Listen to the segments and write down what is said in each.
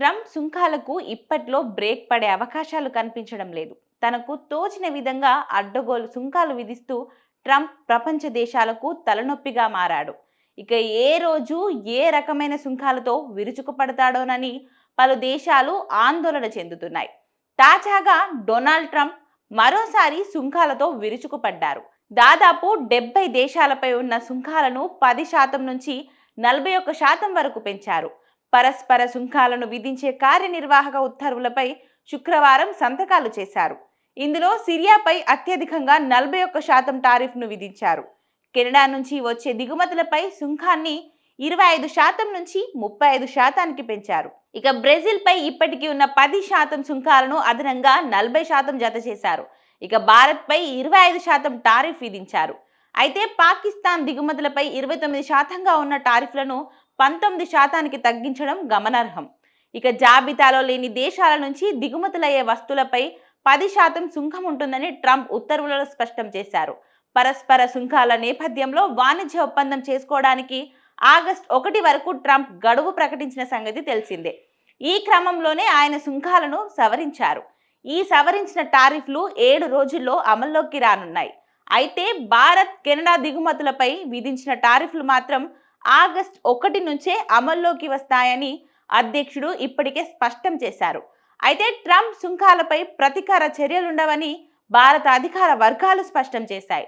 Trump సుంకాలకు ఇప్పట్లో break పడే అవకాశాలు కనిపించడం లేదు. తనకు తోచిన విధంగా అడ్డగోలు సుంకాలు విధిస్తూ ట్రంప్ ప్రపంచ దేశాలకు తలనొప్పిగా మారాడు. ఇక ఏ రోజు ఏ రకమైన సుంకాలతో విరుచుకుపడతాడోనని పలు దేశాలు ఆందోళన చెందుతున్నాయి. తాజాగా డొనాల్డ్ ట్రంప్ మరోసారి సుంకాలతో విరుచుకుపడ్డారు. దాదాపు డెబ్బై దేశాలపై ఉన్న సుంకాలను పది శాతం నుంచి నలభై ఒక్క శాతం వరకు పెంచారు. పరస్పర సుంకాలను విధించే కార్యనిర్వాహక ఉత్తర్వులపై శుక్రవారం సంతకాలు చేశారు. ఇందులో సిరియాపై అత్యధికంగా నలభై ఒక్క శాతం టారిఫ్ను విధించారు. కెనడా నుంచి వచ్చే దిగుమతులపై సుంకాన్ని ఇరవై ఐదు శాతం నుంచి ముప్పై ఐదు శాతానికి పెంచారు. ఇక బ్రెజిల్పై ఇప్పటికీ ఉన్న పది శాతం సుంకాలను అదనంగా నలభై శాతం జత చేశారు. ఇక భారత్పై ఇరవై ఐదు శాతం టారిఫ్ విధించారు. అయితే పాకిస్తాన్ దిగుమతులపై ఇరవై తొమ్మిది శాతంగా ఉన్న టారిఫ్లను పంతొమ్మిది శాతానికి తగ్గించడం గమనార్హం. ఇక జాబితాలో లేని దేశాల నుంచి దిగుమతులయ్యే వస్తువులపై పది శాతం సుంకం ఉంటుందని ట్రంప్ ఉత్తర్వులలో స్పష్టం చేశారు. పరస్పర సుంకాల నేపథ్యంలో వాణిజ్య ఒప్పందం చేసుకోవడానికి ఆగస్ట్ ఒకటి వరకు ట్రంప్ గడువు ప్రకటించిన సంగతి తెలిసిందే. ఈ క్రమంలోనే ఆయన సుంకాలను సవరించారు. ఈ సవరించిన టారిఫ్లు ఏడు రోజుల్లో అమల్లోకి రానున్నాయి. అయితే భారత్ కెనడా దిగుమతులపై విధించిన టారిఫ్లు మాత్రం ఆగస్ట్ ఒకటి నుంచే అమల్లోకి వస్తాయని అధ్యక్షుడు ఇప్పటికే స్పష్టం చేశారు. అయితే ట్రంప్ సుంకాలపై ప్రతీకార చర్యలుండవని భారత అధికార వర్గాలు స్పష్టం చేశాయి.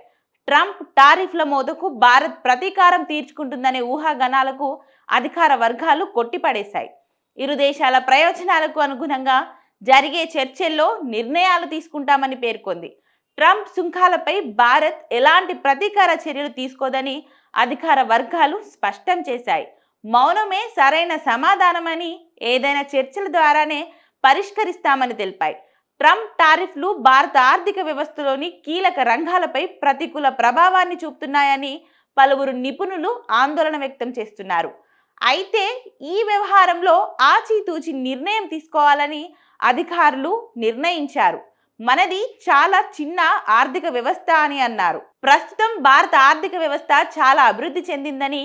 ట్రంప్ టారిఫ్ల మోదకు భారత్ ప్రతీకారం తీర్చుకుంటుందనే ఊహాగణాలకు అధికార వర్గాలు కొట్టిపడేశాయి. ఇరు దేశాల ప్రయోజనాలకు అనుగుణంగా జరిగే చర్చల్లో నిర్ణయాలు తీసుకుంటామని పేర్కొంది. ట్రంప్ సుంకాలపై భారత్ ఎలాంటి ప్రతీకార చర్యలు తీసుకోదని అధికార వర్గాలు స్పష్టం చేశాయి. మౌనమే సరైన సమాధానమని ఏదైనా చర్చల ద్వారానే పరిష్కరిస్తామని తెలిపాయి. ట్రంప్ టారిఫ్లు భారత ఆర్థిక వ్యవస్థలోని కీలక రంగాలపై ప్రతికూల ప్రభావాన్ని చూపుతున్నాయని పలువురు నిపుణులు ఆందోళన వ్యక్తం చేస్తున్నారు. అయితే ఈ వ్యవహారంలో ఆచితూచి నిర్ణయం తీసుకోవాలని అధికారులు నిర్ణయించారు. మనది చాలా చిన్న ఆర్థిక వ్యవస్థ అని అన్నారు. ప్రస్తుతం భారత ఆర్థిక వ్యవస్థ చాలా అభివృద్ధి చెందిందని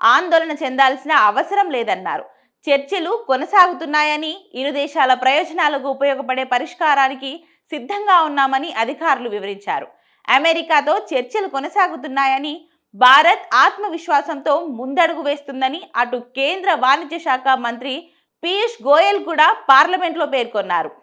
ఆందోళన చెందాల్సిన అవసరం లేదన్నారు. చర్చలు కొనసాగుతున్నాయని ఇరు దేశాల ప్రయోజనాలకు ఉపయోగపడే పరిష్కారానికి సిద్ధంగా ఉన్నామని అధికారులు వివరించారు. అమెరికాతో చర్చలు కొనసాగుతున్నాయని భారత్ ఆత్మవిశ్వాసంతో ముందడుగు వేస్తుందని అటు కేంద్ర వాణిజ్య శాఖ మంత్రి పీయూష్ గోయల్ కూడా పార్లమెంట్లో పేర్కొన్నారు.